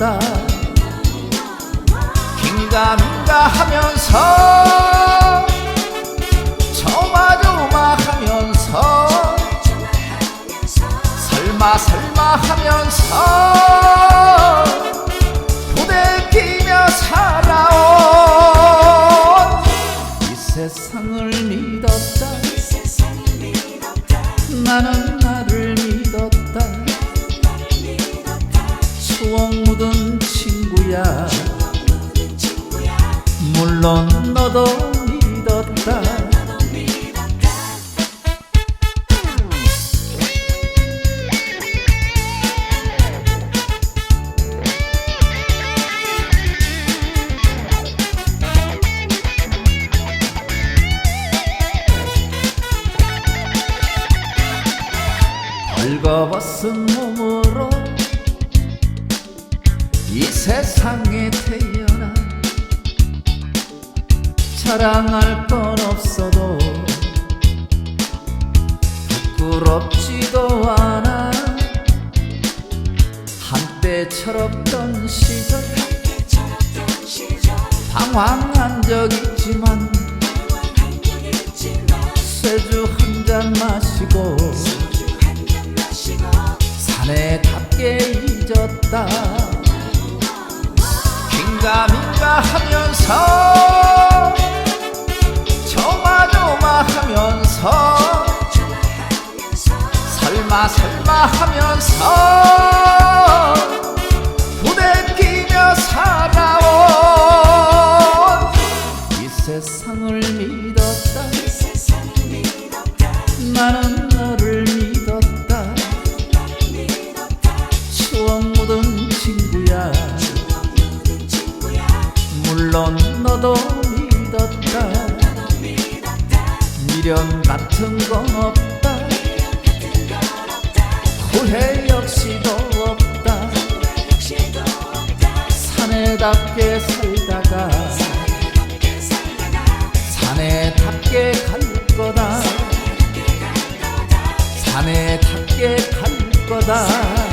웃었다. 긴가민가 하면서 저마저마 하면서 설마 설마 하면서 부대끼며 살아온 이 세상을 믿었다. 나는 나를 친구야. 물론 너도 믿었다. 벌거벗은 몸으로 이 세상에 태어나 자랑할 건 없어도 부끄럽지도 않아. 한때 철없던 시절 방황한 적 있지만 쇠주 한잔마 긴가민가 하면서 저마저마 하면서 설마 설마 하면서 부대끼며 살아온 이 세상을 믿었다. 나는 미련 같은 건 없다. 후회 역시도 없다. 사내답게 살다가 사내답게 갈 거다. 사내답게 갈 거다